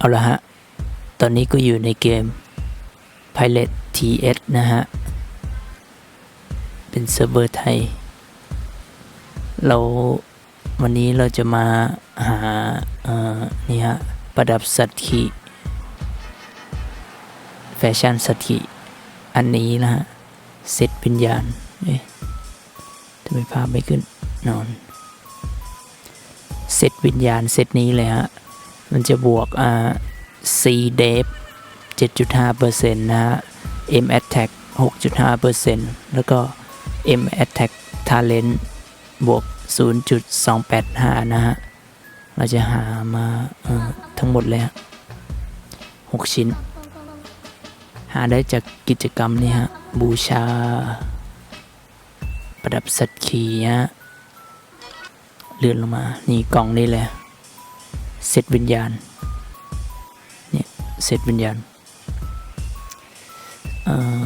เอาละฮะ ตอนนี้ก็อยู่ในเกม Pilot TS นะฮะ เป็นเซิร์ฟเวอร์ไทย เราวันนี้เราจะมาหาเอ่อนี่ฮะ ประดับสัตว์ขี่แฟชั่นสัตว์ขี่อันนี้นะฮะ เซตวิญญาณเอ๊ะทำไมภาพไม่ขึ้นนอน เซตวิญญาณเซตนี้เลยฮะ มันจะบวกอ่า C d e v 7.5%นะฮะ M Attack 6.5%แล้วก็ M Attack Talent บวก 0.285 นะฮะ เราจะหามาทั้งหมดเลยฮะ6ชิ้น หาได้จากกิจกรรมนี่ฮะ บูชา ประดับสัตว์ขี่ฮะ เลื่อนลงมา นี่กล่องนี่เลย เซตวิญญาณเนี่ยเซตวิญญาณเอ่อ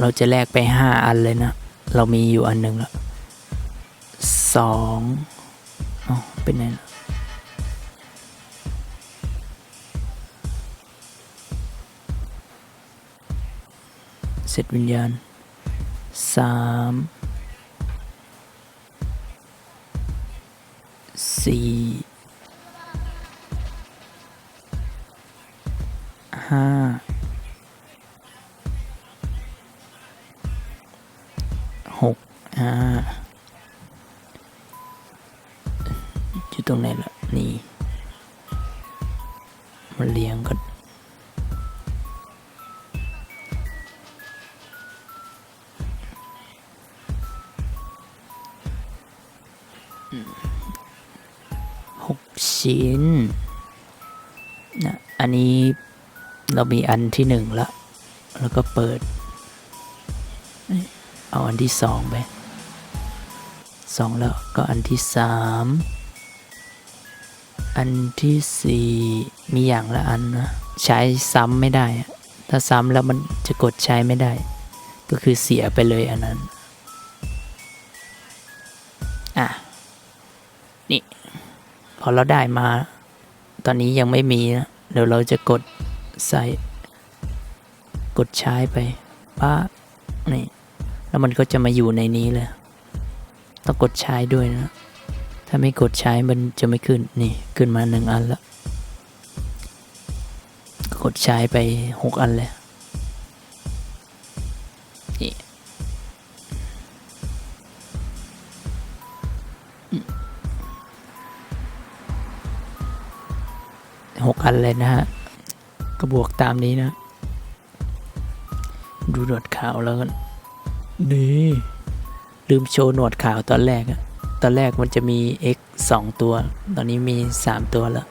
เราจะแลกไปห้าอันเลยนะ เรามีอยู่อันหนึ่งละสองอ๋อเป็นไงล่ะเซตวิญญาณสาม สี่ห้าหกห้าอยู่ตรงไหนล่ะ นี่มาเรียงกันหก ชิ้นนะอันนี้เรามีอันที่หนึ่งละ แล้วก็เปิด เอาอันที่สองไปสองแล้วก็อันที่สามอันที่สี่มีอย่างละอันนะ ใช้ซ้ำไม่ได้ ถ้าซ้ำแล้วมันจะกดใช้ไม่ได้ ก็คือเสียไปเลยอันนั้น อะ นี่ อเราได้มา ตอนนี้ยังไม่มีนะเดี๋ยวเราจะกดใส่ กดใช้ไปป้านี่แล้วมันก็จะมาอยู่ในนี้เลยต้องกดใช้ด้วยนะ ถ้าไม่กดใช้มันจะไม่ขึ้นนี่ขึ้นมาหนึ่งอันแล้วกดใช้ไปหกอันเลย หกอันเลยนะฮะก็บวกตามนี้นะ ดูหนวดขาวแล้วกันนี่ลืมโชว์หนวดขาวตอนแรกอะตอนแรกมันจะมี x 2 ตัว ตอนนี้มี 3 ตัวแล้ว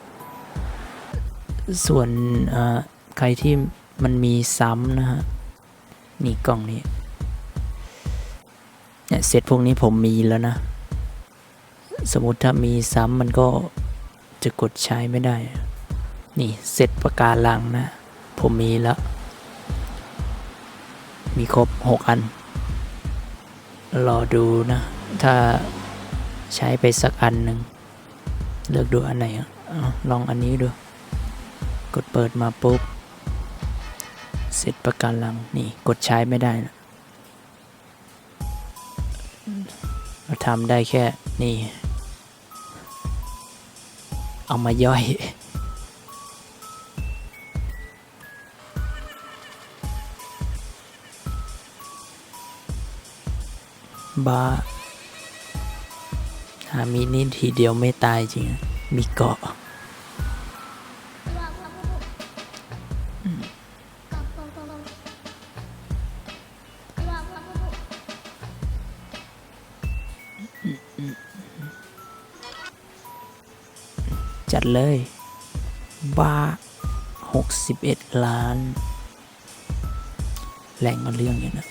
ส่วนเอ่อใครที่มันมีซ้ำนะฮะ นี่กล่องนี้ เนี่ยเซตพวกนี้ผมมีแล้วนะ สมมติถ้ามีซ้ำมันก็จะกดใช้ไม่ได้ นี่เซตประการลังนะ ผมมีแล้ว มีครบ 6 อัน รอดูนะ ถ้าใช้ไปสักอันหนึ่ง เลือกดูอันไหนอะลองอันนี้ดู กดเปิดมาปุ๊บ เสร็จประกันลัง นี่กดใช้ไม่ได้นะเราทำได้แค่นี่ เอามาย่อย บ้าหามีนี่ทีเดียวไม่ตายจริง มีเกาะจัดเลย บ้าหกสิบเอ็ดล้าน แรงมาเรื่องอยู่นะ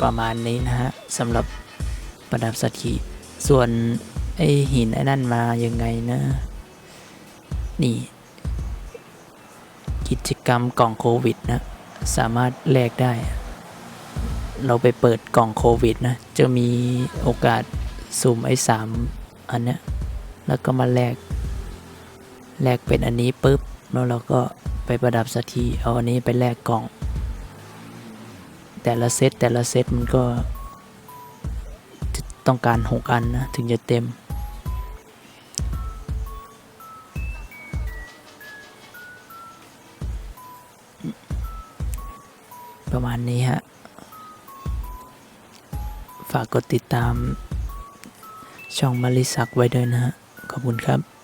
ประมาณนี้นะฮะสำหรับประดับสัตขีส่วนไอหินไอ้นั่นมายังไงนะ นี่ กิจกรรมกล่องโควิดนะ สามารถแลกได้ เราไปเปิดกล่องโควิดนะ จะมีโอกาสสุ่มไอ้สามอันเนี้ยแล้วก็มาแลกแลกเป็นอันนี้ปุ๊บแล้วเราก็ไปประดับสักทีเอาอันนี้ไปแลกกล่อง แต่ละเซตแต่ละเซตมันก็ ต้องการหกอันนะ ถึงจะเต็ม ประมาณนี้ฮะ ฝากกดติดตามช่องมาริสักไว้ด้วยนะฮะ ขอบคุณครับ